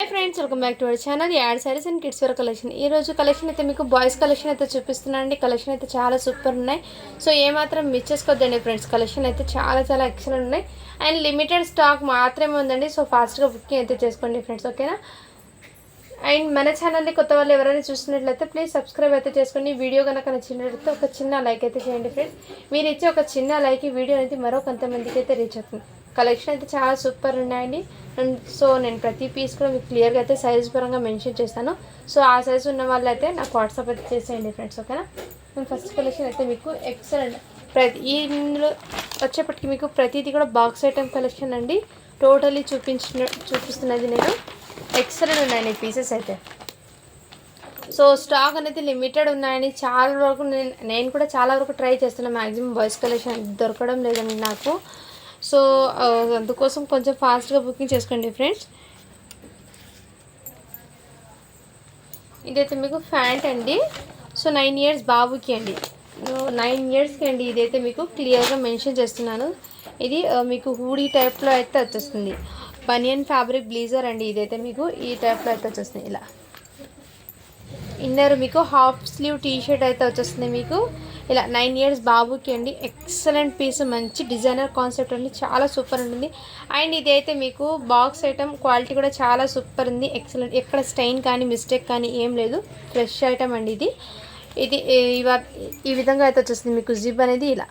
Hi friends welcome back to our channel add sarees and kids wear collection ఈ రోజు collection అయితే మీకు boys collection అయితే చూపిస్తున్నాను అండి కలెక్షన్ అయితే చాలా సూపర్ ఉన్నాయి సో ఏమాత్రం మిస్ చేసుకోవద్దండి ఫ్రెండ్స్ కలెక్షన్ అయితే చాలా చాలా ఎక్సలెంట్ ఉన్నాయి అండ్ లిమిటెడ్ స్టాక్ మాత్రమే ఉందండి సో ఫాస్ట్గా బుకింగ్ అయితే చేసుకోండి ఫ్రెండ్స్ ఓకేనా అండ్ మన ఛానల్ని కొత్త వాళ్ళు ఎవరైనా చూసినట్లయితే ప్లీజ్ సబ్స్క్రైబ్ అయితే చేసుకోండి వీడియో కనుక నచ్చినట్లయితే ఒక చిన్న లైక్ అయితే చేయండి ఫ్రెండ్స్ మీరు ఇచ్చే ఒక చిన్న లైక్ ఈ వీడియో అనేది మరో కొంతమందికి అయితే రీచ్ అవుతుంది కలెక్షన్ అయితే చాలా సూపర్ ఉన్నాయండి. అండ్ సో నేను ప్రతి పీస్ కూడా మీకు క్లియర్గా అయితే సైజ్ పరంగా మెన్షన్ చేస్తాను. సో ఆ సైజ్ ఉన్న వాళ్ళు అయితే నాకు వాట్సాప్ అయితే చేసేయండి ఫ్రెండ్స్ ఓకేనా నేను ఫస్ట్ కలెక్షన్ అయితే మీకు ఎక్సలెంట్ ప్రతి ఈ ఇందులో వచ్చేప్పటికి మీకు ప్రతిదీ కూడా బాక్స్ ఐటమ్ కలెక్షన్ అండి. టోటలీ చూపించిన చూపిస్తున్నది నేను. ఎక్సలెంట్ ఉన్నాయండి పీసెస్ అయితే. సో స్టాక్ అనేది లిమిటెడ్ ఉన్నాయని చాలా వరకు నేను నేను కూడా చాలా వరకు ట్రై చేస్తున్నాను మ్యాక్సిమం బాయ్స్ కలెక్షన్ దొరకడం లేదండి నాకు. సో అందుకోసం కొంచెం ఫాస్ట్గా బుకింగ్ చేసుకోండి ఫ్రెండ్స్. ఇదైతే మీకు ఫ్యాంట్ అండి. సో నైన్ ఇయర్స్ బాబుకి అండి. నైన్ ఇయర్స్కి అండి ఇదైతే మీకు క్లియర్గా మెన్షన్ చేస్తున్నాను. ఇది మీకు హూడీ టైప్లో అయితే వచ్చేస్తుంది. బనియన్ ఫ్యాబ్రిక్ బ్లీజర్ అండి ఇదైతే మీకు ఈ టైప్లో అయితే వచ్చేస్తుంది. ఇలా. ఇన్నర్ మీకు హాఫ్ స్లీవ్ టీ షర్ట్ అయితే వచ్చేస్తుంది మీకు. ఇలా నైన్ ఇయర్స్ బాబుకి అండి. ఎక్సలెంట్ పీస్ మంచి డిజైనర్ కాన్సెప్ట్ అండి. చాలా సూపర్ ఉంటుంది. అండ్ ఇది అయితే మీకు బాక్స్ ఐటమ్ క్వాలిటీ కూడా చాలా సూపర్ ఉంది. ఎక్సలెంట్ ఎక్కడ స్టైన్ కానీ మిస్టేక్ కానీ ఏం లేదు. ఫ్రెష్ ఐటమ్ అండి ఇది. ఇది ఈ- విధంగా అయితే వచ్చేస్తుంది మీకు జిప్ అనేది ఇలా.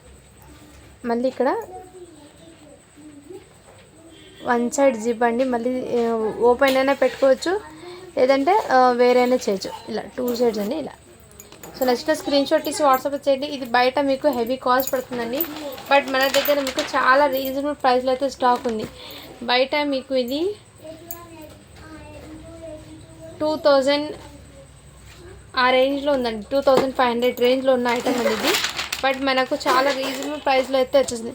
మళ్ళీ ఇక్కడ వన్ సైడ్ జిప్ అండి. మళ్ళీ ఓపెన్ అయినా పెట్టుకోవచ్చు. లేదంటే వేరైనా చేయొచ్చు. ఇలా టూ సైడ్స్ అండి ఇలా. సో నచ్చిన స్క్రీన్ షాట్ తీసి వాట్సాప్ చేయండి. ఇది బయట మీకు హెవీ కాస్ట్ పడుతుందండి. బట్ మన దగ్గర మీకు చాలా రీజనబుల్ ప్రైస్లో అయితే స్టాక్ ఉంది. బయట మీకు ఇది టూ థౌజండ్ ఆ రేంజ్లో ఉందండి. టూ థౌజండ్ ఫైవ్ హండ్రెడ్ రేంజ్లో ఉన్న ఐటమ్ అండి ఇది. బట్ మనకు చాలా రీజనబుల్ ప్రైస్లో అయితే వచ్చేసింది.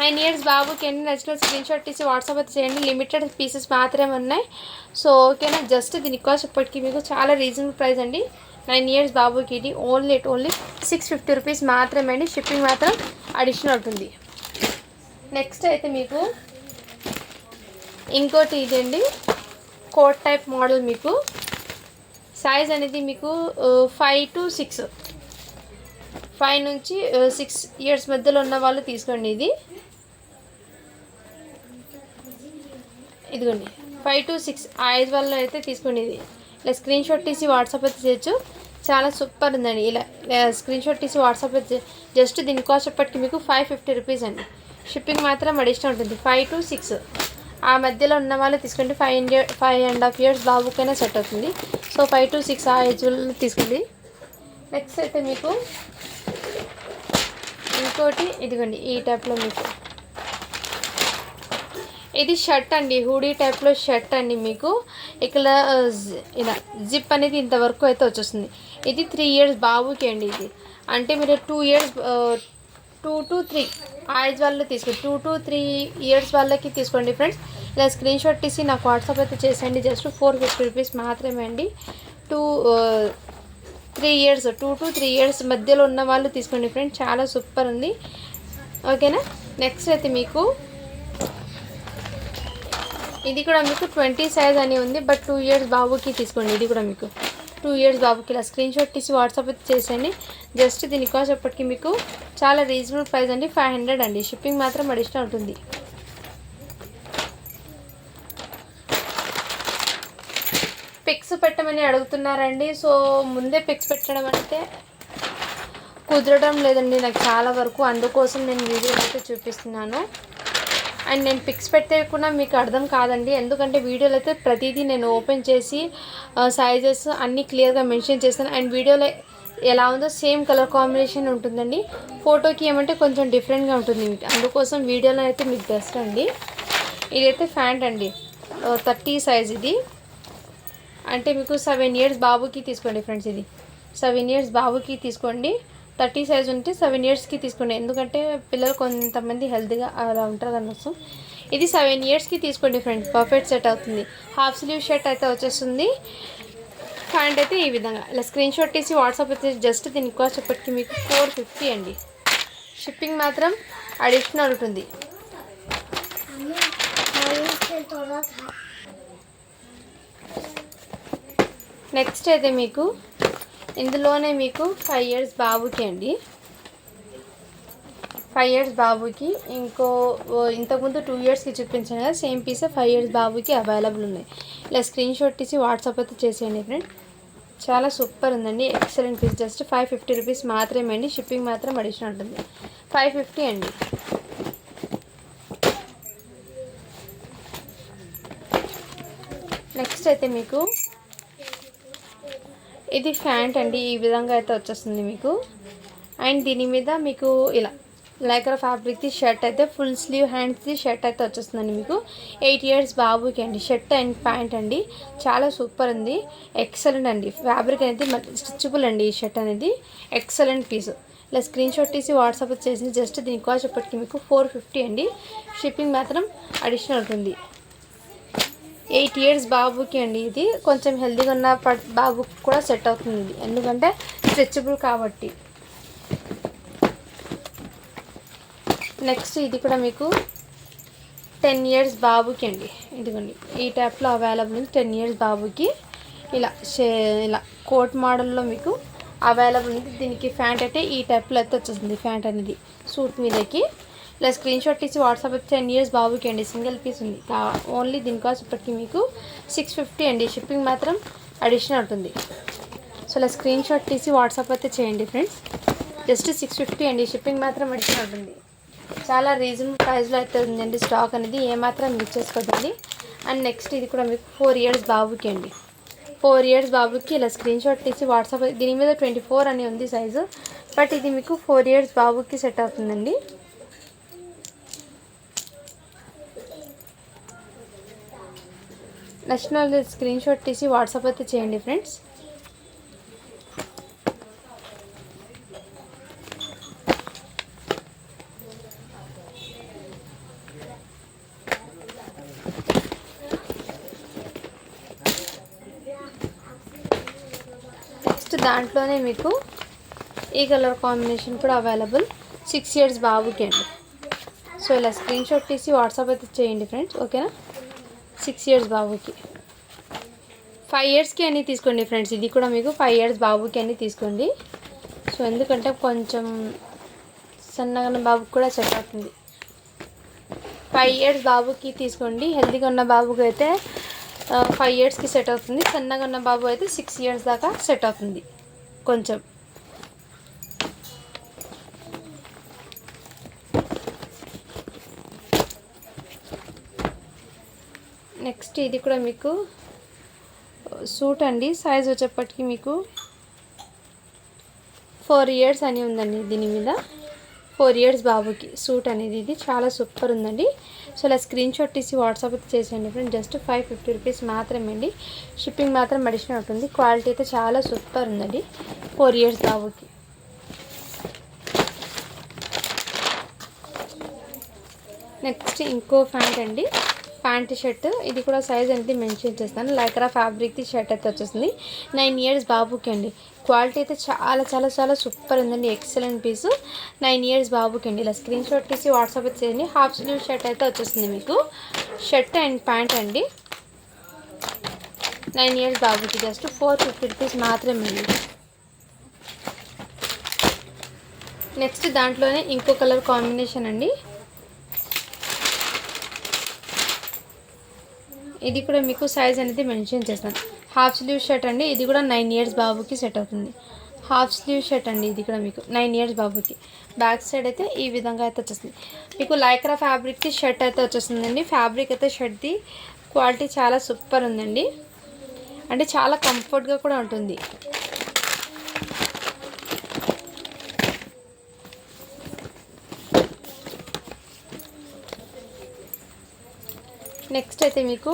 నైన్ ఇయర్స్ బాబుకి ఎన్ని నచ్చిన స్క్రీన్ షాట్ తీసి వాట్సాప్ అయితే చేయండి. లిమిటెడ్ పీసెస్ మాత్రమే ఉన్నాయి. సో ఓకేనా? జస్ట్ దీని కాస్ట్ ఇప్పటికీ మీకు చాలా రీజనబుల్ ప్రైస్ అండి. నైన్ ఇయర్స్ బాబుకి ఇది. Only it only six fifty rupees మాత్రమే అండి షిప్పింగ్ మాత్రం అడిషనల్ ఉంటుంది. నెక్స్ట్ అయితే మీకు ఇంకోటి ఇదండి. కోట్ టైప్ మోడల్ మీకు. సైజ్ అనేది మీకు ఫైవ్ టు సిక్స్ ఫైవ్ నుంచి సిక్స్ ఇయర్స్ మధ్యలో ఉన్న వాళ్ళు తీసుకోండి ఇది. ఇదిగోండి. ఫైవ్ టు సిక్స్ ఆ ఐదు వాళ్ళు అయితే తీసుకోండి ఇది. ఇలా స్క్రీన్ షాట్ తీసి వాట్సాప్ అయితే చేయొచ్చు. చాలా సూపర్ ఉందండి. ఇలా స్క్రీన్ షాట్ తీసి వాట్సాప్లో జస్ట్ దీని కాస్ట్ మీకు ఫైవ్ ఫిఫ్టీ రూపీస్ అండి. షిప్పింగ్ మాత్రం అడిషనల్ ఉంటుంది. ఫైవ్ టు సిక్స్ ఆ మధ్యలో ఉన్న వాళ్ళు తీసుకోండి. Five hundred five and half years బాబుకైనా set అవుతుంది. సో ఫైవ్ టు సిక్స్ ఆ ఏజ్ తీసుకుంది తీసుకోండి. నెక్స్ట్ అయితే మీకు ఇంకోటి ఇదిగోండి ఈ టైప్లో మీకు. ఇది షర్ట్ అండి. హూడీ టైప్లో షర్ట్ అండి మీకు. ఇక్కడ ఇలా జిప్ అనేది ఇంతవరకు అయితే వచ్చేస్తుంది. ఇది త్రీ ఇయర్స్ బాబుకి అండి ఇది. అంటే మీరు two years two to three ఆ ఏజ్ వాళ్ళు తీసుకోండి. టూ టు త్రీ ఇయర్స్ వాళ్ళకి తీసుకోండి ఫ్రెండ్స్ ఇలా స్క్రీన్ షాట్ తీసి నాకు వాట్సాప్ అయితే చేసేయండి. జస్ట్ ఫోర్ ఫిఫ్టీ రూపీస్ మాత్రమే అండి. Two three years two to three years మధ్యలో ఉన్న వాళ్ళు తీసుకోండి ఫ్రెండ్స్ చాలా సూపర్ ఉంది. ఓకేనా నెక్స్ట్ అయితే మీకు ఇది కూడా మీకు ట్వంటీ సైజ్ అని ఉంది. బట్ టూ ఇయర్స్ బాబుకి తీసుకోండి. ఇది కూడా మీకు. టూ ఇయర్స్ బాబుకి ఇలా స్క్రీన్ షాట్ తీసి వాట్సాప్ అయితే చేసేయండి. జస్ట్ దీని కాస్ట్ ఎప్పటికి మీకు చాలా రీజనబుల్ ప్రైస్ అండి. ఫైవ్ హండ్రెడ్ అండి. షిప్పింగ్ మాత్రం అడిషనల్ ఉంటుంది. పిక్స్ పెట్టమని అడుగుతున్నారండి. సో ముందే పిక్స్ పెట్టడం అంటే కుదరడం లేదండి. నాకు చాలా వరకు అందుకోసం నేను వీడియో అయితే చూపిస్తున్నాను. అండ్ నేను పిక్స్ పెడితే కూడా మీకు అర్థం కాదండి. ఎందుకంటే వీడియోలో అయితే ప్రతిదీ నేను ఓపెన్ చేసి సైజెస్ అన్నీ క్లియర్గా మెన్షన్ చేస్తాను. అండ్ వీడియోలో ఎలా ఉందో సేమ్ కలర్ కాంబినేషన్ ఉంటుందండి. ఫోటోకి ఏమంటే కొంచెం డిఫరెంట్గా ఉంటుంది. మీకు అందుకోసం వీడియోలో అయితే మీకు బెస్ట్ అండి. ఇదైతే ఫ్యాంట్ అండి. థర్టీ సైజ్ ఇది. అంటే మీకు సెవెన్ ఇయర్స్ బాబుకి తీసుకోండి ఫ్రెండ్స్ ఇది. సెవెన్ ఇయర్స్ బాబుకి తీసుకోండి. థర్టీ సైజ్ ఉంటే సెవెన్ ఇయర్స్కి తీసుకోండి ఎందుకంటే పిల్లలు కొంతమంది హెల్తీగా అలా ఉంటారు అందుకోసం ఇది సెవెన్ ఇయర్స్కి తీసుకోండి ఫ్రెండ్ పర్ఫెక్ట్ సెట్ అవుతుంది. హాఫ్ స్లీవ్ షర్ట్ అయితే వచ్చేస్తుంది. ప్యాంట్ అయితే ఈ విధంగా ఇలా స్క్రీన్ షాట్ తీసి వాట్సాప్ అయితే జస్ట్ దీని కాస్ట్ ఇప్పటికి మీకు ఫోర్ ఫిఫ్టీ అండి. షిప్పింగ్ మాత్రం అడిషనల్ ఉంటుంది. నెక్స్ట్ అయితే మీకు ఇందులోనే మీకు ఫైవ్ ఇయర్స్ బాబుకి అండి. ఫైవ్ ఇయర్స్ బాబుకి ఇంకో ఇంతకుముందు టూ ఇయర్స్కి చూపించాను కదా సేమ్ పీస్ ఫైవ్ ఇయర్స్ బాబుకి అవైలబుల్ ఉన్నాయి. ఇలా స్క్రీన్ షాట్ తీసి వాట్సాప్ అయితే చేసేయండి ఫ్రెండ్ చాలా సూపర్ ఉందండి excellent piece just five fifty rupees మాత్రమే అండి షిప్పింగ్ మాత్రం అడిషనల్ ఉంటుంది. ఫైవ్ ఫిఫ్టీ అండి. నెక్స్ట్ అయితే మీకు ఇది ఫ్యాంట్ అండి ఈ విధంగా అయితే వచ్చేస్తుంది మీకు. అండ్ దీని మీద మీకు ఇలా లైక్రా ఫ్యాబ్రిక్ది షర్ట్ అయితే ఫుల్ స్లీవ్ హ్యాండ్స్ది షర్ట్ అయితే వచ్చేస్తుందండి మీకు. ఎయిట్ ఇయర్స్ బాబుకి అండి షర్ట్ అండ్ ప్యాంట్ అండి. చాలా సూపర్ ఉంది. ఎక్సలెంట్ అండి. ఫ్యాబ్రిక్ అనేది స్టిచ్బుల్ అండి ఈ షర్ట్ అనేది. Excellent piece. ఇలా స్క్రీన్ షాట్ తీసి వాట్సాప్ చేసి జస్ట్ దీని కాస్ట్ ఇప్పటికి మీకు ఫోర్ ఫిఫ్టీ అండి. షిప్పింగ్ మాత్రం అడిషనల్ ఉంటుంది ఎయిట్ ఇయర్స్ బాబుకి అండి ఇది. కొంచెం హెల్దీగా ఉన్న బాబుకి కూడా సెట్ అవుతుంది ఇది. ఎందుకంటే స్ట్రెచబుల్ కాబట్టి. నెక్స్ట్ ఇది కూడా మీకు టెన్ ఇయర్స్ బాబుకి అండి. ఇదిగోండి. ఈ టైప్లో అవైలబుల్ ఉంది. టెన్ ఇయర్స్ బాబుకి ఇలా షే ఇలా కోట్ మోడల్లో మీకు అవైలబుల్ ఉంది. దీనికి ఫ్యాంట్ అయితే ఈ టైప్లో అయితే వచ్చేస్తుంది ఫ్యాంట్ అనేది. సూట్ మీదకి ఇలా స్క్రీన్ షాట్ తీసి వాట్సాప్ అయితే టెన్ ఇయర్స్ బాబుకి అండి. సింగిల్ పీస్ ఉంది. ఓన్లీ దీని కాస్ట్ ఇప్పటికి మీకు సిక్స్ ఫిఫ్టీ అండి. షిప్పింగ్ మాత్రం అడిషనల్ ఉంటుంది. సో ఇలా స్క్రీన్ షాట్ తీసి వాట్సాప్ అయితే చేయండి ఫ్రెండ్స్ జస్ట్ సిక్స్ ఫిఫ్టీ అండి. షిప్పింగ్ మాత్రం అడిషనల్ ఉంటుంది. చాలా రీజనబుల్ ప్రైస్లో అయితే ఉందండి స్టాక్ అనేది. ఏమాత్రం మిస్ చేసుకోదండి అండ్ నెక్స్ట్ ఇది కూడా మీకు ఫోర్ ఇయర్స్ బాబుకి అండి. ఫోర్ ఇయర్స్ బాబుకి ఇలా స్క్రీన్ షాట్ తీసి వాట్సాప్ దీని మీద ట్వంటీ ఫోర్ అని ఉంది సైజు బట్ ఇది మీకు ఫోర్ ఇయర్స్ బాబుకి సెట్ అవుతుందండి. నచ్చిన స్క్రీన్ షాట్ తీసి వాట్సాప్ అయితే చేయండి ఫ్రెండ్స్. నెక్స్ట్ దాంట్లోనే మీకు ఈ కలర్ కాంబినేషన్ కూడా అవైలబుల్. సిక్స్ ఇయర్స్ బాబుకి అండి. సో ఇలా స్క్రీన్ షాట్ తీసి వాట్సాప్ అయితే చేయండి ఫ్రెండ్స్. ఓకేనా? సిక్స్ ఇయర్స్ బాబుకి. ఫైవ్ ఇయర్స్కి అన్నీ తీసుకోండి ఫ్రెండ్స్ ఇది కూడా మీకు ఫైవ్ ఇయర్స్ బాబుకి అన్నీ తీసుకోండి. సో ఎందుకంటే కొంచెం సన్నగా ఉన్న బాబుకి కూడా సెట్ అవుతుంది. ఫైవ్ ఇయర్స్ బాబుకి తీసుకోండి. హెల్తీగా ఉన్న బాబుకి అయితే ఫైవ్ ఇయర్స్కి సెట్ అవుతుంది. సన్నగా ఉన్న బాబు అయితే సిక్స్ ఇయర్స్ దాకా సెట్ అవుతుంది. కొంచెం. నెక్స్ట్ ఇది కూడా మీకు uh, సూట్ అండి. సైజ్ వచ్చేప్పటికి మీకు ఫోర్ ఇయర్స్ అని ఉందండి దీని మీద. ఫోర్ ఇయర్స్ బాబుకి సూట్ అనేది ఇది. చాలా సూపర్ ఉందండి. సో ఇలా స్క్రీన్ షాట్ తీసి వాట్సాప్ అయితే చేసేయండి friend just five fifty rupees మాత్రమే అండి. షిప్పింగ్ మాత్రం అడిషనల్ ఉంటుంది. క్వాలిటీ అయితే చాలా సూపర్ ఉందండి. ఫోర్ ఇయర్స్ బాబుకి. నెక్స్ట్ ఇంకో ఫ్యాంట్ అండి. Pant shirt. ఇది కూడా సైజ్ అనేది మెన్షన్ చేస్తాను. లైక్రా ఫ్యాబ్రిక్ది షర్ట్ అయితే వచ్చేసింది. నైన్ ఇయర్స్ బాబుకి అండి. క్వాలిటీ అయితే చాలా చాలా చాలా సూపర్ ఉందండి. ఎక్సలెంట్ పీసు నైన్ ఇయర్స్ బాబుకి అండి. ఇలా స్క్రీన్ షాట్ తీసి వాట్సాప్ అయితే చేయండి. హాఫ్ స్లీవ్ షర్ట్ అయితే వచ్చేసింది మీకు. షర్ట్ అండ్ ప్యాంట్ అండి. నైన్ ఇయర్స్ బాబుకి జస్ట్ ఫోర్ ఫిఫ్టీ రూపీస్ మాత్రమే అండి. నెక్స్ట్ దాంట్లోనే ఇంకో కలర్ కాంబినేషన్ అండి. ఇది కూడా మీకు సైజ్ అనేది మెన్షన్ చేస్తాను. హాఫ్ స్లీవ్ షర్ట్ అండి ఇది కూడా నైన్ ఇయర్స్ బాబుకి సెట్ అవుతుంది. హాఫ్ స్లీవ్ షర్ట్ అండి ఇది కూడా మీకు నైన్ ఇయర్స్ బాబుకి. బ్యాక్ సైడ్ అయితే ఈ విధంగా అయితే వచ్చేస్తుంది. మీకు లైక్రా ఫ్యాబ్రిక్ది షర్ట్ అయితే వచ్చేస్తుందండి. ఫ్యాబ్రిక్ అయితే షర్ట్ది క్వాలిటీ చాలా సూపర్ ఉందండి. అంటే చాలా కంఫర్ట్గా కూడా ఉంటుంది. నెక్స్ట్ అయితే మీకు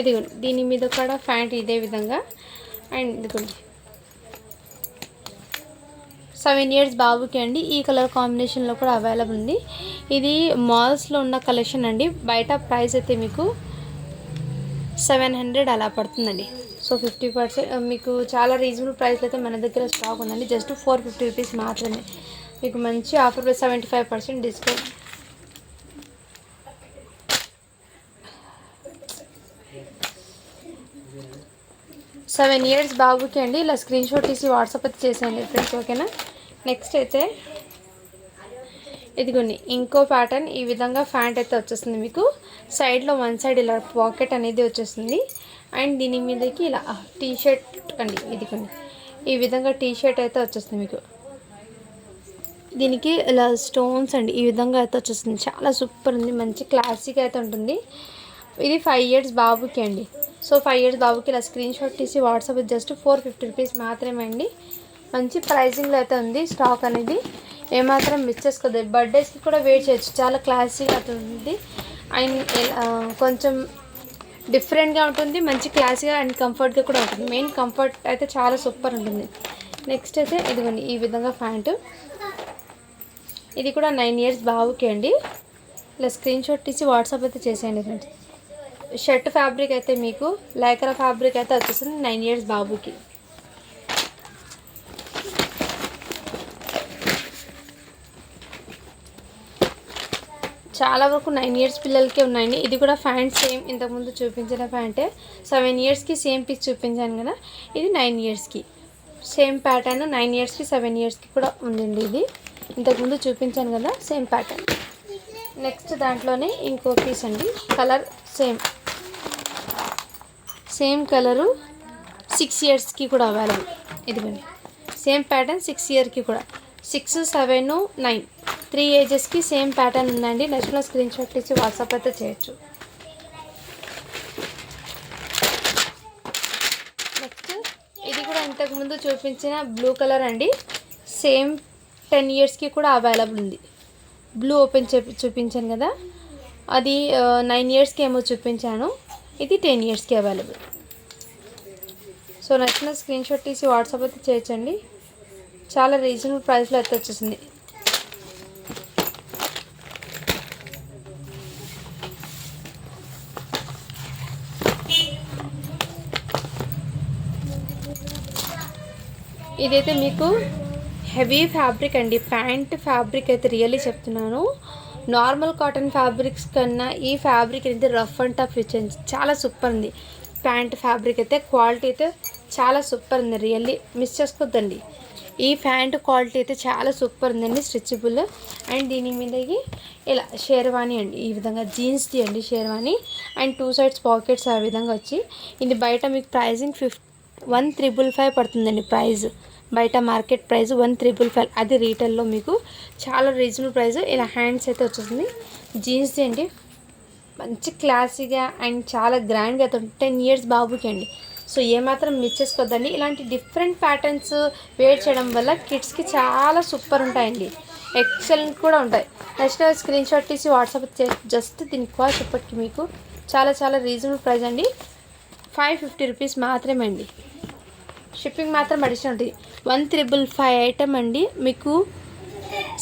ఇదిగోండి దీని మీద కూడా ప్యాంట్ ఇదే విధంగా. అండ్ ఇదిగోండి. సెవెన్ ఇయర్స్ బాబుకి అండి ఈ కలర్ కాంబినేషన్లో కూడా అవైలబుల్ ఉంది. ఇది మాల్స్లో ఉన్న కలెక్షన్ అండి. బయట ప్రైస్ అయితే మీకు సెవెన్ హండ్రెడ్ అలా పడుతుందండి. సో ఫిఫ్టీ పర్సెంట్ మీకు చాలా రీజనబుల్ ప్రైస్లో అయితే మన దగ్గర స్టాక్ ఉందండి. జస్ట్ ఫోర్ ఫిఫ్టీ రూపీస్ మాత్రమే. మీకు మంచి offer seventy five percent discount. Seven years బాబుకి అండి. ఇలా స్క్రీన్ షాట్ తీసి వాట్సాప్ అయితే చేసేయండి ఫ్రెండ్స్ ఓకేనా? నెక్స్ట్ అయితే ఇదిగోండి ఇంకో ప్యాటర్న్ ఈ విధంగా ఫ్యాంట్ అయితే వచ్చేస్తుంది మీకు. సైడ్లో వన్ సైడ్ ఇలా పాకెట్ అనేది వచ్చేస్తుంది. అండ్ దీని మీదకి ఇలా టీ షర్ట్ అండి ఇదిగోండి. ఈ విధంగా టీ షర్ట్ అయితే వచ్చేస్తుంది మీకు. దీనికి ఇలా స్టోన్స్ అండి ఈ విధంగా అయితే వచ్చేస్తుంది. చాలా సూపర్ ఉంది మంచి క్లాసిక్ అయితే ఉంటుంది. ఇది ఫైవ్ ఇయర్స్ బాబుకి అండి. సో ఫైవ్ ఇయర్స్ బాబుకి ఇలా స్క్రీన్ షాట్ తీసి WhatsApp just four fifty rupees మాత్రమే అండి మంచి ప్రైజింగ్లో అయితే ఉంది స్టాక్ అనేది. ఏమాత్రం మిస్ చేసుకోదు. బర్త్డేస్కి కూడా వెయిట్ చేయొచ్చు. చాలా క్లాసీగా అయితే ఉంది. అండ్ కొంచెం డిఫరెంట్గా ఉంటుంది. మంచి క్లాసీగా అండ్ కంఫర్ట్గా కూడా ఉంటుంది. మెయిన్ కంఫర్ట్ అయితే చాలా సూపర్ ఉంటుంది. నెక్స్ట్ అయితే ఇదిగోండి ఈ విధంగా ప్యాంటు. ఇది కూడా నైన్ ఇయర్స్ బాబుకి అండి. ఇలా స్క్రీన్ షాట్ తీసి వాట్సాప్ అయితే చేసేయండి ఫ్రెండ్స్ షర్ట్ ఫ్యాబ్రిక్ అయితే మీకు లైకరా ఫ్యాబ్రిక్ అయితే వచ్చేసింది నైన్ ఇయర్స్ బాబుకి. చాలా వరకు నైన్ ఇయర్స్ పిల్లలకే ఉన్నాయండి. ఇది కూడా ప్యాంట్ సేమ్ ఇంతకుముందు చూపించిన ప్యాంటే సెవెన్ ఇయర్స్కి సేమ్ పీస్ చూపించాను కదా ఇది నైన్ ఇయర్స్కి సేమ్ ప్యాటర్న్ నైన్ ఇయర్స్కి సెవెన్ ఇయర్స్కి కూడా ఉందండి ఇది. ఇంతకుముందు చూపించాను కదా సేమ్ ప్యాటర్న్ నెక్స్ట్ దాంట్లోనే ఇంకో పీస్ అండి colour same same colour six ఇయర్స్కి కూడా అవైలబుల్ ఇదిగోండి. సేమ్ ప్యాటర్న్ సిక్స్ ఇయర్కి కూడా. సిక్స్ సెవెన్ నైన్ త్రీ ఏజెస్కి సేమ్ ప్యాటర్న్ ఉందండి. నచ్చిన స్క్రీన్ షాట్ ఇచ్చి వాట్సాప్ అయితే చేయొచ్చు. నెక్స్ట్ ఇది కూడా ఇంతకుముందు చూపించిన బ్లూ కలర్ అండి. సేమ్ టెన్ ఇయర్స్కి కూడా అవైలబుల్ ఉంది. బ్లూ ఓపెన్ చూపించాను కదా. అది uh, నైన్ ఇయర్స్కి ఏమో చూపించాను. ఇది టెన్ ఇయర్స్కి అవైలబుల్ సో నచ్చిన స్క్రీన్ షాట్ తీసి వాట్సాప్ అయితే చేయొచ్చండి. చాలా రీజనబుల్ ప్రైస్లో అయితే వచ్చేసింది. ఇదైతే మీకు హెవీ ఫ్యాబ్రిక్ అండి. ప్యాంట్ ఫ్యాబ్రిక్ అయితే రియల్లీ చెప్తున్నాను. నార్మల్ కాటన్ ఫ్యాబ్రిక్స్ కన్నా ఈ ఫ్యాబ్రిక్ అనేది రఫ్ అండ్ టఫ్ ఇచ్చింది చాలా సూపర్ ఉంది. ప్యాంట్ ఫ్యాబ్రిక్ అయితే క్వాలిటీ అయితే చాలా సూపర్ ఉంది. రియల్లీ మిస్ చేసుకోవద్దండి ఈ ప్యాంట్ క్వాలిటీ అయితే చాలా సూపర్ ఉందండి. స్ట్రెచబుల్ అండ్ దీని మీదకి ఇలా షేర్వాణి అండి. ఈ విధంగా జీన్స్ది అండి sherwani. And two sides pockets ఆ విధంగా వచ్చి. ఇది బయట మీకు pricing fif one triple five పడుతుందండి ప్రైజ్ బయట market price one triple five. అది రీటైల్లో మీకు చాలా రీజనబుల్ ప్రైస్. ఇలా హ్యాండ్స్ అయితే వచ్చేసింది. జీన్స్ అండి మంచి క్లాసీగా అండ్ చాలా గ్రాండ్గా అయితే టెన్ ఇయర్స్ బాబుకి అండి. సో ఏమాత్రం మిస్ చేసుకోవద్దండి. ఇలాంటి డిఫరెంట్ ప్యాటర్న్స్ వేర్ చేయడం వల్ల కిడ్స్కి చాలా సూపర్ ఉంటాయండి. ఎక్సలెంట్ కూడా ఉంటాయి. నెక్స్ట్ స్క్రీన్ షాట్ తీసి వాట్సాప్ జస్ట్ దీని కాస్ట్ ఇప్పటికి మీకు చాలా చాలా రీజనబుల్ ప్రైస్ అండి. ఫైవ్ ఫిఫ్టీ రూపీస్ మాత్రమే అండి. షిప్పింగ్ మాత్రం అడిషనల్ ఉంటుంది వన్ త్రిబుల్ ఫైవ్ ఐటమ్ అండి. మీకు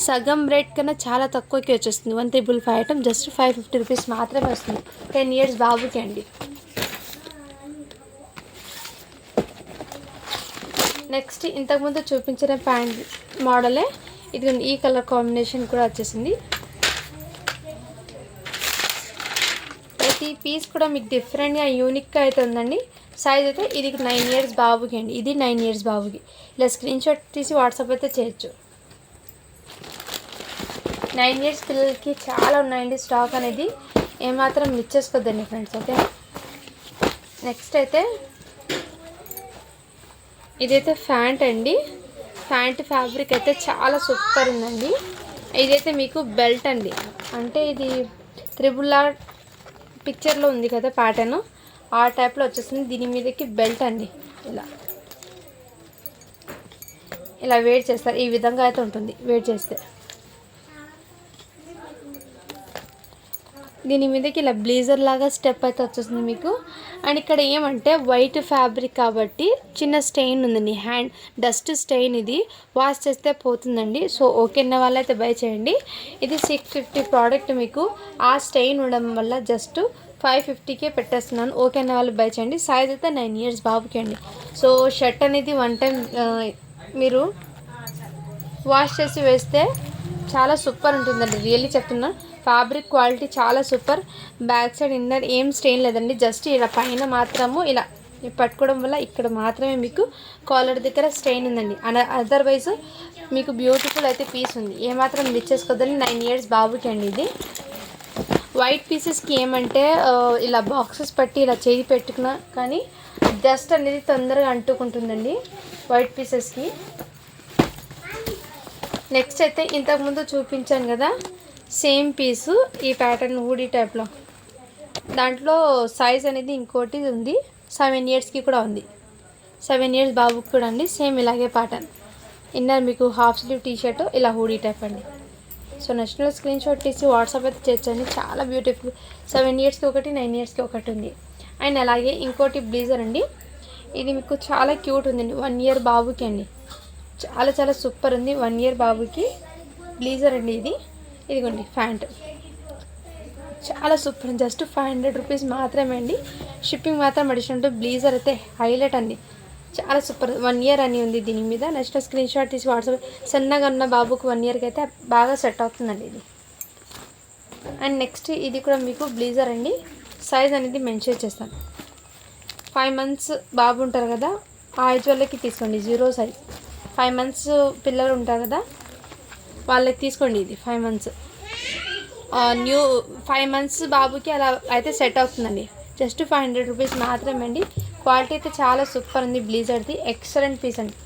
సగం రేట్ కన్నా చాలా తక్కువకి వచ్చేస్తుంది. One triple five item just five fifty rupees మాత్రమే వస్తుంది. టెన్ ఇయర్స్ బాబుకి అండి. నెక్స్ట్ ఇంతకుముందు చూపించిన ప్యాంట్ మోడలే. ఇది ఈ కలర్ కాంబినేషన్ కూడా వచ్చేసింది. ప్రతి పీస్ కూడా మీకు డిఫరెంట్గా యూనిక్గా అయితే ఉందండి. సైజ్ అయితే ఇది నైన్ ఇయర్స్ బాబుకి అండి. ఇది నైన్ ఇయర్స్ బాబుకి. ఇలా స్క్రీన్ షాట్ తీసి వాట్సాప్ అయితే చేయొచ్చు. నైన్ ఇయర్స్ పిల్లలకి చాలా ఉన్నాయండి స్టాక్ అనేది. ఏమాత్రం మిస్ చేసుకోద్దండి ఫ్రెండ్స్ ఓకే నెక్స్ట్ అయితే ఇదైతే ఫ్యాంట్ అండి. ఫ్యాంట్ ఫ్యాబ్రిక్ అయితే చాలా సూపర్ ఉందండి. ఇదైతే మీకు బెల్ట్ అండి. అంటే ఇది త్రిబుల్ ఆర్ పిక్చర్లో ఉంది కదా ప్యాటర్న్ ఆ టైప్లో వచ్చేసింది దీని మీదకి బెల్ట్ అండి. ఇలా. ఇలా వేడి చేస్తారు. ఈ విధంగా అయితే ఉంటుంది. వేడి చేస్తే. దీని మీదకి ఇలా బ్లేజర్ లాగా స్టెప్ అయితే వచ్చేస్తుంది మీకు. అండ్ ఇక్కడ ఏమంటే వైట్ ఫ్యాబ్రిక్ కాబట్టి చిన్న స్టెయిన్ ఉందండి. హ్యాండ్ డస్ట్ స్టెయిన్ ఇది. వాష్ చేస్తే పోతుందండి. సో ఓకే అన్న వాళ్ళైతే బై చేయండి. ఇది సిక్స్ ఫిఫ్టీ ప్రోడక్ట్ మీకు. ఆ స్టెయిన్ ఉండడం వల్ల జస్ట్ ఫైవ్ ఫిఫ్టీకే పెట్టేస్తున్నాను. ఓకే అన్న వాళ్ళు బై చేయండి సైజ్ అయితే నైన్ ఇయర్స్ బాబుకి అండి. సో షర్ట్ అనేది వన్ టైం మీరు వాష్ చేసి వేస్తే చాలా సూపర్ ఉంటుందండి. రియల్లీ చెప్తున్నా ఫ్యాబ్రిక్ క్వాలిటీ చాలా సూపర్ బ్యాక్ సైడ్ ఇన్నర్ ఏం స్టెయిన్ లేదండి. జస్ట్ ఇలా పైన మాత్రము ఇలా పట్టుకోవడం వల్ల ఇక్కడ మాత్రమే మీకు కాలర్ దగ్గర స్టెయిన్ ఉందండి. అన అదర్వైజ్ మీకు బ్యూటిఫుల్ అయితే పీస్ ఉంది. ఏమాత్రం మిచ్చేసుకోద్దని నైన్ ఇయర్స్ బాబుకి అండి ఇది. వైట్ పీసెస్కి ఏమంటే ఇలా బాక్సెస్ పట్టి ఇలా చేయి పెట్టుకున్నా కానీ డస్ట్ అనేది తొందరగా అంటుకుంటుందండి వైట్ పీసెస్కి నెక్స్ట్ అయితే ఇంతకుముందు చూపించాను కదా సేమ్ పీసు ఈ ప్యాటర్న్ హూడీ టైప్లో దాంట్లో సైజ్ అనేది ఇంకోటి ఉంది సెవెన్ ఇయర్స్కి కూడా ఉంది. సెవెన్ ఇయర్స్ బాబుకి కూడా అండి సేమ్ ఇలాగే ప్యాటర్న్ ఇన్నర్ మీకు హాఫ్ స్లీవ్ టీ షర్ట్ ఇలా హూడీ టైప్ అండి. సో నచ్చినలో స్క్రీన్ షాట్ తీసి వాట్సాప్ అయితే చేర్చండి. చాలా బ్యూటిఫుల్ సెవెన్ ఇయర్స్కి ఒకటి నైన్ ఇయర్స్కి ఒకటి ఉంది. అండ్ అలాగే ఇంకోటి బ్లీజర్ అండి. ఇది మీకు చాలా క్యూట్ ఉందండి. వన్ ఇయర్ బాబుకి అండి. చాలా చాలా సూపర్ ఉంది. వన్ ఇయర్ బాబుకి బ్లీజర్ అండి ఇది. ఇదిగోండి ఫ్యాంట్ చాలా super just five hundred rupees మాత్రమే అండి. షిప్పింగ్ మాత్రం అడిషనల్ బ్లీజర్ అయితే హైలైట్ అండి. చాలా సూపర్ వన్ ఇయర్ అని ఉంది దీని మీద. నెక్స్ట్ స్క్రీన్ షాట్ తీసి వాట్సాప్ సన్నగా ఉన్న బాబుకి వన్ ఇయర్కి అయితే బాగా సెట్ అవుతుందండి ఇది. అండ్ నెక్స్ట్ ఇది కూడా మీకు బ్లీజర్ అండి. సైజ్ అనేది మెన్షన్ చేస్తాను. ఫైవ్ మంత్స్ బాబు ఉంటారు కదా ఆ ఏజ్ వాళ్ళకి తీసుకోండి జీరో సైజ్. ఫైవ్ మంత్స్ పిల్లలు ఉంటారు కదా వాళ్ళకి తీసుకోండి ఇది five months. New five months బాబుకి అలా అయితే సెట్ అవుతుందండి. జస్ట్ ఫైవ్ హండ్రెడ్ రూపీస్ మాత్రమే అండి. క్వాలిటీ అయితే చాలా సూపర్ ఉంది బ్లీజర్ది ఎక్సలెంట్ పీస్ అండి.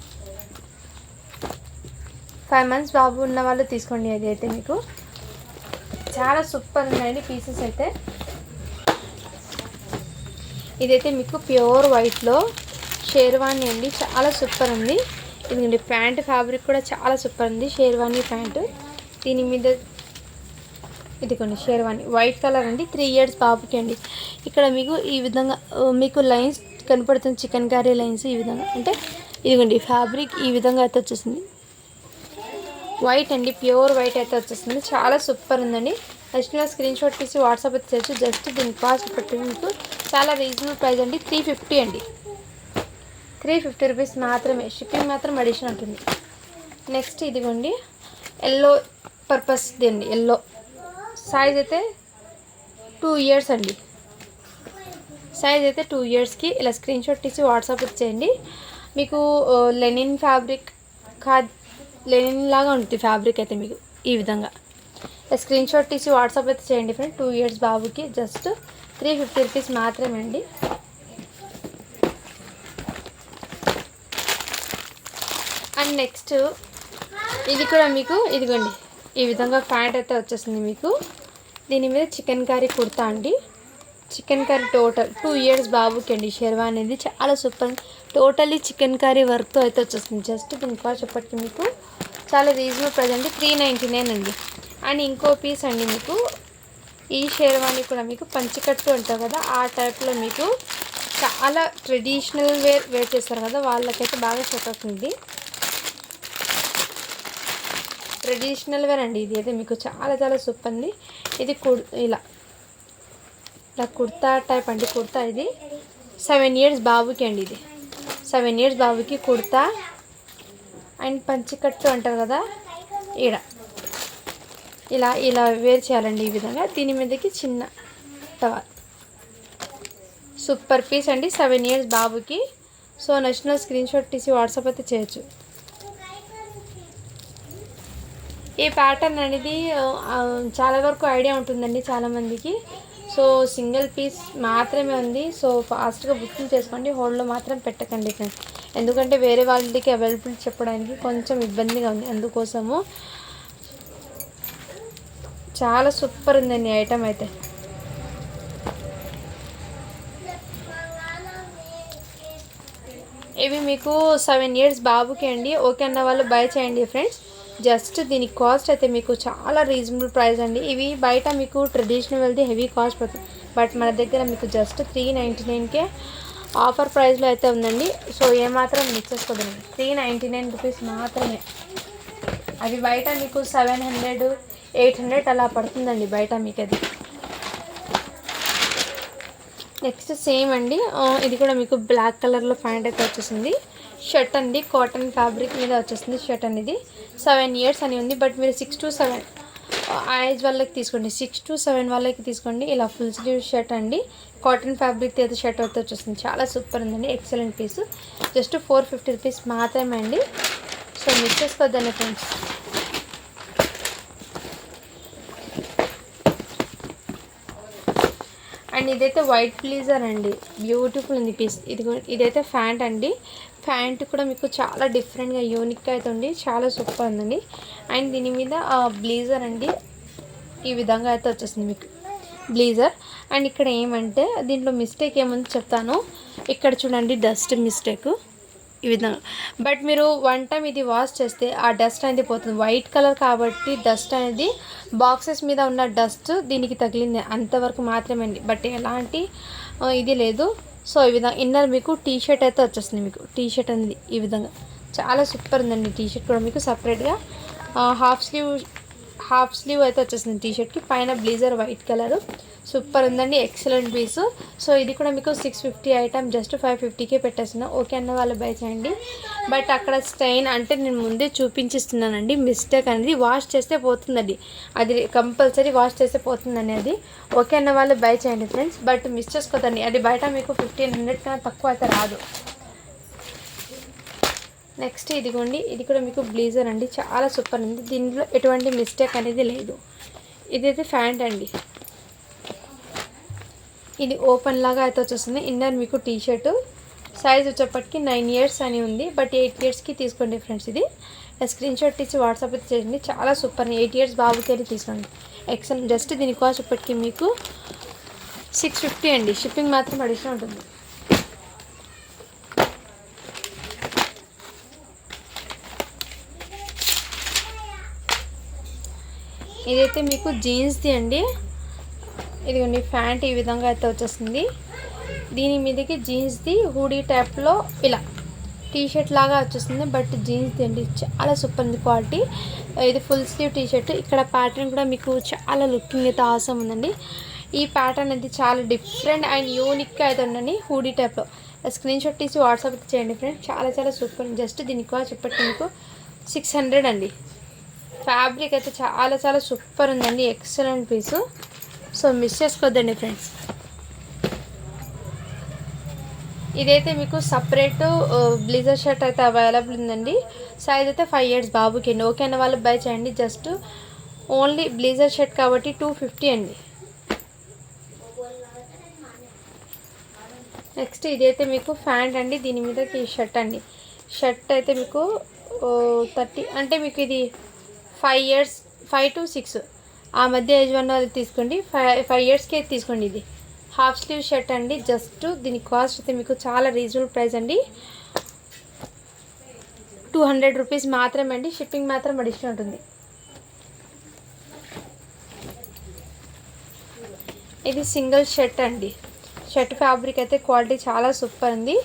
ఫైవ్ మంత్స్ బాబు ఉన్న వాళ్ళు తీసుకోండి అది అయితే మీకు. చాలా సూపర్ ఉన్నాయండి పీసెస్ అయితే. ఇదైతే మీకు ప్యూర్ వైట్లో షేర్వాణి అండి. చాలా సూపర్ ఉంది. ఇదిగోండి ప్యాంట్ ఫ్యాబ్రిక్ కూడా చాలా సూపర్ ఉంది. షేర్వాణి ప్యాంటు. దీని మీద ఇదిగోండి షేర్వాణి. వైట్ కలర్ అండి. త్రీ ఇయర్స్ బాబుకి అండి. ఇక్కడ మీకు ఈ విధంగా మీకు లైన్స్ కనపడుతుంది చికెన్ కర్రీ లైన్స్ ఈ విధంగా. అంటే ఇదిగోండి ఫ్యాబ్రిక్ ఈ విధంగా అయితే వచ్చేసింది. వైట్ అండి ప్యూర్ వైట్ అయితే వచ్చేసింది. చాలా సూపర్ ఉందండి. నెక్స్ట్ స్క్రీన్ షాట్ తీసి వాట్సాప్ అయితే చేయొచ్చు. జస్ట్ దీని కాస్ట్ పెట్టి మీకు చాలా రీజనబుల్ ప్రైస్ అండి. త్రీ ఫిఫ్టీ అండి. త్రీ ఫిఫ్టీ రూపీస్ మాత్రమే. షిప్పింగ్ మాత్రం అడిషన్ ఉంటుంది. నెక్స్ట్ ఇదిగోండి ఎల్లో పర్పస్ అండి ఎల్లో సైజ్ అయితే టూ ఇయర్స్ అండి. సైజ్ అయితే టూ ఇయర్స్కి ఇలా స్క్రీన్ షాట్ తీసి వాట్సాప్ ఇచ్చేయండి. మీకు లెనిన్ ఫ్యాబ్రిక్ కా లెనిన్ లాగా ఉంటుంది ఫ్యాబ్రిక్ అయితే మీకు ఈ విధంగా. స్క్రీన్ షాట్ తీసి వాట్సాప్ అయితే చేయండి ఫ్రెండ్ టూ ఇయర్స్ బాబుకి జస్ట్ త్రీ ఫిఫ్టీ రూపీస్ మాత్రమే అండి. అండ్ నెక్స్ట్ ఇది కూడా మీకు ఇదిగోండి. ఈ విధంగా ప్యాంట్ అయితే వచ్చేసింది మీకు. దీని మీద చికెన్ కర్రీ కుర్తా అండి. Chicken curry total two years బాబుకి అండి షెర్వా అనేది చాలా సూపర్ టోటల్లీ చికెన్ కర్రీ వర్క్తో అయితే వచ్చేస్తుంది. జస్ట్ ఇంకా చెప్పటికి మీకు. చాలా రీజనబుల్ ప్రైస్ అండి. త్రీ నైంటీ నైన్ అండి. అండ్ ఇంకో పీస్ అండి మీకు. ఈ షేర్వాణి కూడా మీకు పంచికట్టు అంటారు కదా ఆ టైప్లో మీకు చాలా ట్రెడిషనల్ వేర్ వేర్ చేస్తారు కదా వాళ్ళకైతే బాగా సెట్ అవుతుంది ట్రెడిషనల్ వేర్ అండి ఇది. అయితే మీకు చాలా చాలా సూపర్ అండి ఇది ఇలా ఇలా కుర్తా టైప్ అండి కుర్తా ఇది. సెవెన్ ఇయర్స్ బాబుకి అండి ఇది. సెవెన్ ఇయర్స్ బాబుకి కుర్తా అండ్ పంచికట్టు అంటారు కదా ఈడ. ఇలా ఇలా వేర్ చేయాలండి ఈ విధంగా. దీని మీదకి చిన్న టవల్ సూపర్ పీస్ అండి సెవెన్ ఇయర్స్ బాబుకి. సో నేషనల్ స్క్రీన్ షాట్ తీసి వాట్సాప్ అయితే చేయొచ్చు. ఈ ప్యాటర్న్ అనేది చాలా వరకు ఐడియా ఉంటుందండి చాలామందికి. సో సింగిల్ పీస్ మాత్రమే ఉంది. సో ఫాస్ట్గా బుకింగ్ చేసుకోండి. హోల్డ్లో మాత్రం పెట్టకండి ఫ్రెండ్స్. ఎందుకంటే వేరే వాళ్ళకి అవైలబుల్ చెప్పడానికి కొంచెం ఇబ్బందిగా ఉంది. అందుకోసము చాలా సూపర్ ఉందండి ఐటమ్ అయితే. ఇవి మీకు సెవెన్ ఇయర్స్ బాబుకి అండి. ఓకే అన్న వాళ్ళు బై చేయండి ఫ్రెండ్స్. జస్ట్ దీని కాస్ట్ అయితే మీకు చాలా రీజనబుల్ ప్రైస్ అండి. ఇవి బయట మీకు ట్రెడిషనల్ వెళ్తే హెవీ కాస్ట్ పడుతుంది బట్ మన దగ్గర మీకు జస్ట్ త్రీ నైంటీ నైన్కే ఆఫర్ ప్రైస్లో అయితే ఉందండి. సో ఏమాత్రం మిస్ చేసుకోదండి. త్రీ నైంటీ నైన్ రూపీస్ మాత్రమే. అవి బయట మీకు సెవెన్ హండ్రెడ్ ఎయిట్ హండ్రెడ్ అలా పడుతుందండి బయట మీకు అది నెక్స్ట్ సేమ్ అండి. ఇది కూడా మీకు బ్లాక్ కలర్లో ప్యాంట్ అయితే వచ్చేసింది. షర్ట్ అండి కాటన్ ఫ్యాబ్రిక్ మీద వచ్చేస్తుంది షర్ట్ అనేది. సెవెన్ ఇయర్స్ అని ఉంది బట్ మీరు సిక్స్ టు సెవెన్ ఆ ఏజ్ వాళ్ళకి తీసుకోండి. సిక్స్ టు సెవెన్ వాళ్ళకి తీసుకోండి. ఇలా ఫుల్ స్లీవ్ షర్ట్ అండి. కాటన్ ఫ్యాబ్రిక్ అయితే షర్ట్ అయితే వచ్చేస్తుంది చాలా సూపర్ ఉందండి excellent piece. Just four fifty rupees మాత్రమే అండి. సో మిస్ చేసుకోవద్దండి ఫ్రెండ్స్. అండ్ ఇదైతే వైట్ బ్లీజర్ అండి. బ్యూటిఫుల్ ఉంది పీస్. ఇది ఇదైతే ఫ్యాంట్ అండి. ప్యాంట్ కూడా మీకు చాలా డిఫరెంట్గా యూనిక్ అయితే ఉంది. చాలా సూపర్ ఉందండి. అండ్ దీని మీద బ్లీజర్ అండి. ఈ విధంగా అయితే వచ్చేసింది మీకు. బ్లీజర్. అండ్ ఇక్కడ ఏమంటే దీంట్లో మిస్టేక్ ఏముంది చెప్తాను. ఇక్కడ చూడండి డస్ట్ మిస్టేక్. ఈ విధంగా. బట్ మీరు వన్ టైం ఇది వాష్ చేస్తే ఆ డస్ట్ అనేది పోతుంది. వైట్ కలర్ కాబట్టి డస్ట్ అనేది బాక్సెస్ మీద ఉన్న డస్ట్ దీనికి తగిలింది. అంతవరకు మాత్రమే అండి. బట్ ఎలాంటి ఇది లేదు. సో ఈ విధంగా ఇన్నర్ మీకు టీ షర్ట్ అయితే వచ్చేస్తుంది మీకు. టీ షర్ట్ అనేది ఈ విధంగా. చాలా సూపర్ ఉందండి టీ షర్ట్ కూడా మీకు సపరేట్గా హాఫ్ స్లీవ్ హాఫ్ స్లీవ్ అయితే వచ్చేసింది టీ షర్ట్కి పైన బ్లీజర్ వైట్ కలర్. సూపర్ ఉందండి ఎక్సలెంట్ పీస్. సో ఇది కూడా మీకు six fifty item just five fifty K పెట్టేస్తున్నా. ఓకే అన్న వాళ్ళు బై చేయండి. బట్ అక్కడ స్టైన్ అంటే నేను ముందే చూపించిస్తున్నానండి. మిస్టేక్ అనేది వాష్ చేస్తే పోతుందండి. అది కంపల్సరీ వాష్ చేస్తే పోతుందని అది ఓకే అన్న వాళ్ళు బై చేయండి ఫ్రెండ్స్. But miss చేసుకోదండి. అది బయట మీకు ఫిఫ్టీన్ హండ్రెడ్ కన్నా తక్కువ అయితే రాదు. నెక్స్ట్ ఇదిగోండి ఇది కూడా మీకు బ్లీజర్ అండి. చాలా సూపర్ ఉంది. దీనిలో ఎటువంటి మిస్టేక్ అనేది లేదు. ఇదైతే ఫ్యాంట్ అండి. ఇది ఓపెన్ లాగా అయితే వచ్చేస్తుంది. ఇన్నర్ మీకు టీ షర్ట్ సైజ్ వచ్చేప్పటికి నైన్ ఇయర్స్ అని ఉంది. బట్ ఎయిట్ ఇయర్స్కి తీసుకోండి ఫ్రెండ్స్ ఇది. స్క్రీన్ షాట్ ఇచ్చి వాట్సాప్ అయితే చేయండి. చాలా సూపర్ ఎయిట్ ఇయర్స్ బాబుకి వెళ్ళి తీసుకోండి. ఎక్సలెంట్ జస్ట్ దీని కాస్ట్ ఇప్పటికి మీకు సిక్స్ ఫిఫ్టీ అండి. షిప్పింగ్ మాత్రం అడిషనల్ ఉంటుంది. ఇదైతే మీకు జీన్స్ది అండి. ఇదిగోండి ప్యాంట్ ఈ విధంగా అయితే వచ్చేస్తుంది దీని మీదకి జీన్స్ది హూడీ టైప్లో ఇలా టీ షర్ట్ లాగా వచ్చేస్తుంది బట్ జీన్స్ది అండి. చాలా సూపర్ ఉంది క్వాలిటీ. ఇది ఫుల్ స్లీవ్ టీ షర్ట్ ఇక్కడ ప్యాటర్న్ కూడా మీకు చాలా లుకింగ్ అయితే అవసరం ఉందండి. ఈ ప్యాటర్న్ అనేది చాలా డిఫరెంట్ అండ్ యూనిక్గా అయితే ఉందండి హూడీ టైప్లో స్క్రీన్ షాట్ తీసి వాట్సాప్ చేయండి ఫ్రెండ్ చాలా చాలా సూపర్ జస్ట్ దీనికి కూడా చెప్పట్టు మీకు సిక్స్ హండ్రెడ్ అండి. ఫ్యాబ్రిక్ అయితే చాలా చాలా సూపర్ ఉందండి. ఎక్సలెంట్ పీసు సో మిస్ చేసుకోవద్దండి ఫ్రెండ్స్ ఇదైతే మీకు సపరేట్ బ్లీజర్ షర్ట్ అయితే అవైలబుల్ ఉందండి. సైజ్ అయితే ఫైవ్ ఇయర్స్ బాబుకి అండి. ఓకే అన్న వాళ్ళు బై చేయండి. జస్ట్ ఓన్లీ బ్లీజర్ షర్ట్ కాబట్టి టూ ఫిఫ్టీ అండి. నెక్స్ట్ ఇదైతే మీకు ఫ్యాంట్ అండి. దీని మీద షర్ట్ అండి. షర్ట్ అయితే మీకు uh, థర్టీ అంటే మీకు ఇది five years five to six ఆ మధ్య ఏజ్ వన్ వాళ్ళు తీసుకోండి. ఫైవ్ ఫైవ్ ఇయర్స్కి తీసుకోండి ఇది. హాఫ్ స్లీవ్ షర్ట్ అండి. జస్ట్ దీని కాస్ట్ అయితే మీకు చాలా రీజనబుల్ ప్రైస్ అండి. టూ హండ్రెడ్ రూపీస్ మాత్రమే అండి. షిప్పింగ్ మాత్రం అడిషనల్ ఉంటుంది. ఇది సింగిల్ షర్ట్ అండి. షర్ట్ ఫ్యాబ్రిక్ అయితే క్వాలిటీ చాలా సూపర్ ఉంది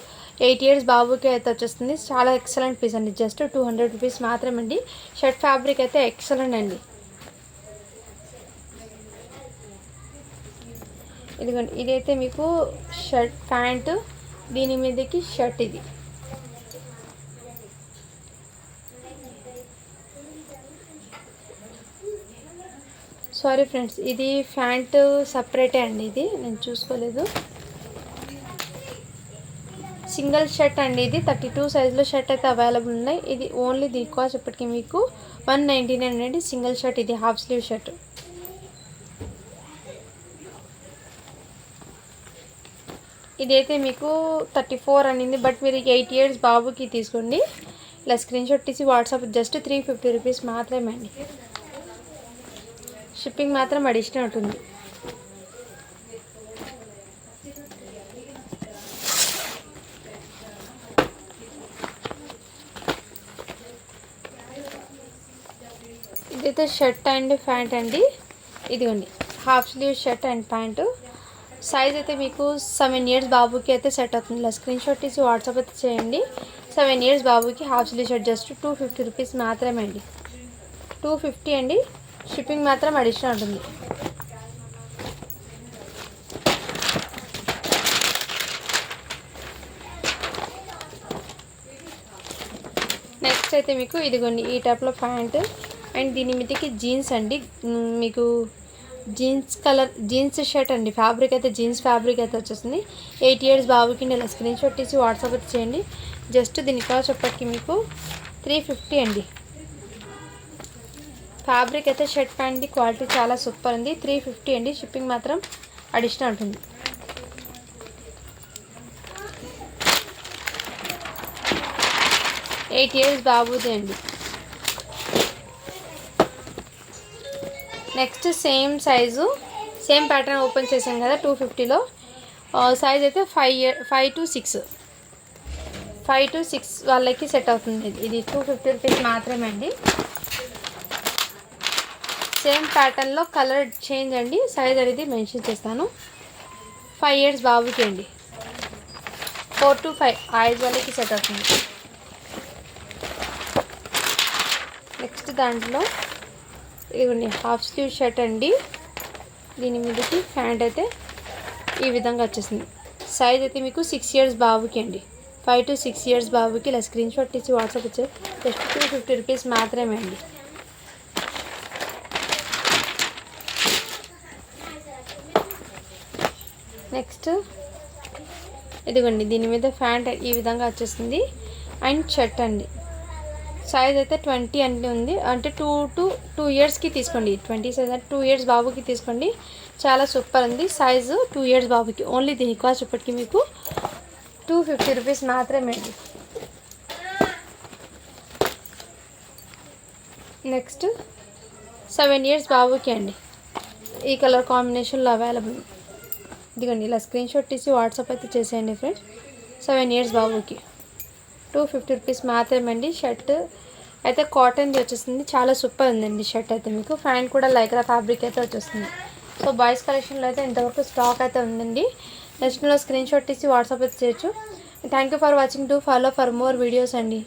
ఎయిట్ ఇయర్స్ బాబుకి అయితే వచ్చేస్తుంది. చాలా ఎక్సలెంట్ పీస్ అండి. జస్ట్ టూ హండ్రెడ్ రూపీస్ మాత్రమే అండి షర్ట్ ఫ్యాబ్రిక్ అయితే ఎక్సలెంట్ అండి. ఇదిగోండి ఇదైతే మీకు షర్ట్ ప్యాంటు దీని మీదకి షర్ట్ ఇది. సారీ ఫ్రెండ్స్ ఇది ప్యాంటు సపరేటే అండి ఇది. నేను చూసుకోలేదు. సింగిల్ షర్ట్ అండి ఇది. థర్టీ టూ సైజులో షర్ట్ అయితే అవైలబుల్ ఉన్నాయి. ఇది ఓన్లీ దీని కాస్ట్ ఇప్పటికి మీకు వన్ నైంటీ నైన్ అండి. సింగిల్ షర్ట్ ఇది హాఫ్ స్లీవ్ షర్ట్. ఇదైతే మీకు థర్టీ ఫోర్ అనింది. బట్ మీరు ఎయిట్ ఇయర్స్ బాబుకి తీసుకోండి. ఇలా స్క్రీన్ షాట్ తీసి WhatsApp just three fifty rupees మాత్రమే అండి. షిప్పింగ్ మాత్రం అడిషనల్ ఉంటుంది. అయితే షర్ట్ అండ్ ప్యాంట్ అండి. ఇదిగోండి half sleeve shirt and pant. Size అయితే మీకు సెవెన్ ఇయర్స్ బాబుకి అయితే సెట్ అవుతుంది. ఇలా స్క్రీన్ షాట్ తీసి వాట్సాప్ అయితే చేయండి. సెవెన్ ఇయర్స్ బాబుకి half sleeve shirt just two fifty rupees మాత్రమే అండి. టూ ఫిఫ్టీ అండి. షిప్పింగ్ మాత్రం అడిషనల్ ఉంటుంది. నెక్స్ట్ అయితే మీకు ఇదిగోండి ఈ టైప్లో ప్యాంటు. అండ్ దీని మీదకి జీన్స్ అండి. మీకు జీన్స్ కలర్ జీన్స్ షర్ట్ అండి. ఫ్యాబ్రిక్ అయితే జీన్స్ ఫ్యాబ్రిక్ అయితే వచ్చేసింది. ఎయిట్ ఇయర్స్ బాబుకి నేను స్క్రీన్ షాట్ తీసి వాట్సాప్ అయితే చేయండి. జస్ట్ దీని కాస్ట్ చెప్పటికి మీకు త్రీ ఫిఫ్టీ అండి. ఫ్యాబ్రిక్ అయితే షర్ట్ ప్యాంట్ది క్వాలిటీ చాలా సూపర్ ఉంది త్రీ ఫిఫ్టీ అండి. షిప్పింగ్ మాత్రం అడిషనల్ ఉంటుంది. ఎయిట్ ఇయర్స్ బాబుదే అండి. Next same size same pattern open చేసాం కదా టూ ఫిఫ్టీలో. సైజ్ అయితే five year five to six. Five to six వాళ్ళకి సెట్ అవుతుంది. ఇది. ఇది టూ ఫిఫ్టీ రూపీస్ మాత్రమే అండి సేమ్ ప్యాటర్న్లో కలర్ చేంజ్ అండి. సైజ్ అనేది మెన్షన్ చేస్తాను. ఫైవ్ ఇయర్స్ బాబుకి అండి. ఫోర్ టు ఫైవ్ ఆ ఐదు వాళ్ళకి సెట్ అవుతుంది. నెక్స్ట్ దాంట్లో ఇవన్నీ హాఫ్ స్లీవ్ షర్ట్ అండి. దీని మీదకి ప్యాంట్ అయితే ఈ విధంగా వచ్చేసింది. సైజ్ అయితే మీకు సిక్స్ ఇయర్స్ బాబుకి అండి. ఫైవ్ టు సిక్స్ ఇయర్స్ బాబుకి ఇలా స్క్రీన్ షాట్ ఇచ్చి వాట్సాప్ ఇచ్చే జస్ట్ టూ ఫిఫ్టీ రూపీస్ మాత్రమే అండి. నెక్స్ట్ ఇదిగోండి దీని మీద ప్యాంట్ ఈ విధంగా వచ్చేసింది. అండ్ షర్ట్ అండి. సైజ్ అయితే ట్వంటీ అంటే ఉంది. అంటే టూ టు టూ ఇయర్స్కి తీసుకోండి. ట్వంటీ సైజ్ అంటే టూ ఇయర్స్ బాబుకి తీసుకోండి. చాలా సూపర్ ఉంది. సైజు టూ ఇయర్స్ బాబుకి. ఓన్లీ దీని కాస్ట్ ఇప్పటికి మీకు టూ ఫిఫ్టీ రూపీస్ మాత్రమే. అండి నెక్స్ట్ సెవెన్ ఇయర్స్ బాబుకి అండి. ఈ కలర్ కాంబినేషన్లో అవైలబుల్ ఇదిగోండి ఇలా స్క్రీన్ షాట్ తీసి వాట్సాప్ అయితే చేసేయండి ఫ్రెండ్స్ సెవెన్ ఇయర్స్ బాబుకి. టూ ఫిఫ్టీ రూపీస్ మాత్రమే అండి షర్ట్. అయితే కాటన్ది వచ్చేసింది. చాలా సూపర్ ఉందండి షర్ట్ అయితే మీకు. ఫ్యాంట్ కూడా లైక్రా ఫ్యాబ్రిక్ అయితే వచ్చేస్తుంది సో బాయ్స్ కలెక్షన్లో అయితే ఇంతవరకు స్టాక్ అయితే ఉందండి. నెక్స్ట్లో స్క్రీన్ షాట్ తీసి వాట్సాప్ అయితే చేయొచ్చు. Thank you for watching. To follow for more videos అండి.